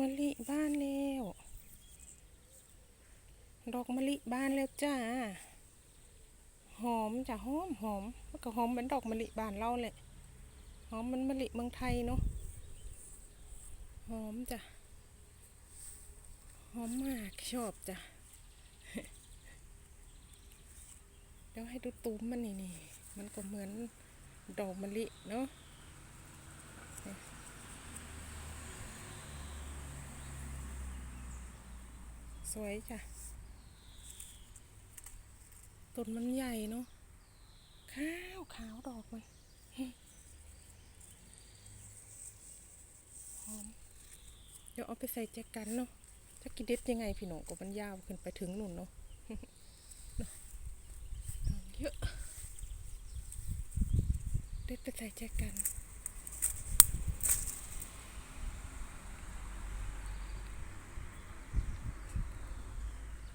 มะลิบ้านแล้ว ดอกมะลิบ้านแล้วจ้า หอมจ้ะหอมหอมมันก็หอมเหมือนดอกมะลิบ้านเราแหละ หอมมันมะลิเมืองไทยเนาะ หอมจ้ะ หอมมากชอบจ้ะ เดี๋ยวให้ดูตูมมันนี่นี่ มันก็เหมือนดอกมะลิเนาะ สวยจ้ะ ต้นมันใหญ่เนาะขาวขาวดอกมันหอมเดี๋ยวเอาไปใส่แจกันเนาะจะกินเด็ดยังไงพี่หนงก็มันยาวขึ้นไปถึงนู่นเนาะเนาะเยอะเด็ดไปใส่แจกัน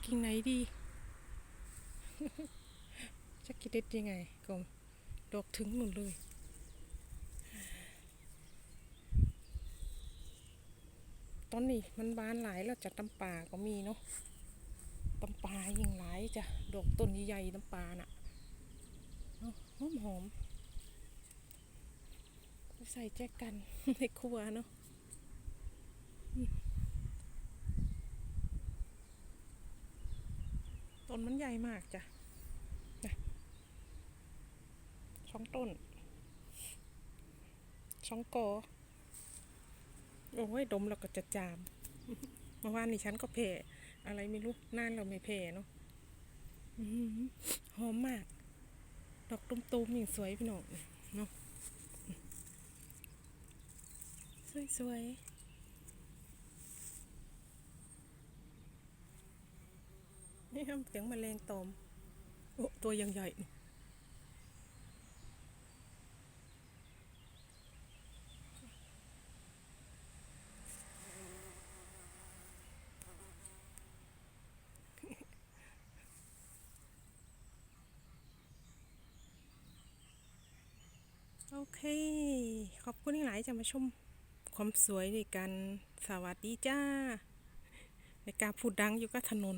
กิ่งไหนดี จะกินเด็ดยังไงกมดอกถึงหนุนเลยตอนนี้มันบานหลายแล้วจากตำป่าก็มีเนาะตำป่ายิ่งหลายจ้ะดอกต้นใหญ่ๆตำป่าน่ะหอมหอมใส่แจกันในครัวเนาะ ต้นมันใหญ่มากจ้ะนะช่องต้นช่องกอโอ้ยดมแล้วก็จะจาม เมื่อวานนี้ฉันก็แผ่อะไรไม่รู้นานเราไม่แผ่เนาะหอหอมมาก ดอกตุ้มๆอย่างสวยพี่น้องเนาะสวยๆ นี่ทำเสียงแมลงตอมโอ้ตัวยังใหญ่นะโอเค ขอบคุณที่หลายจะมาชมความสวยในการสวัสดีจ้าในการพูดดังอยู่กับถนน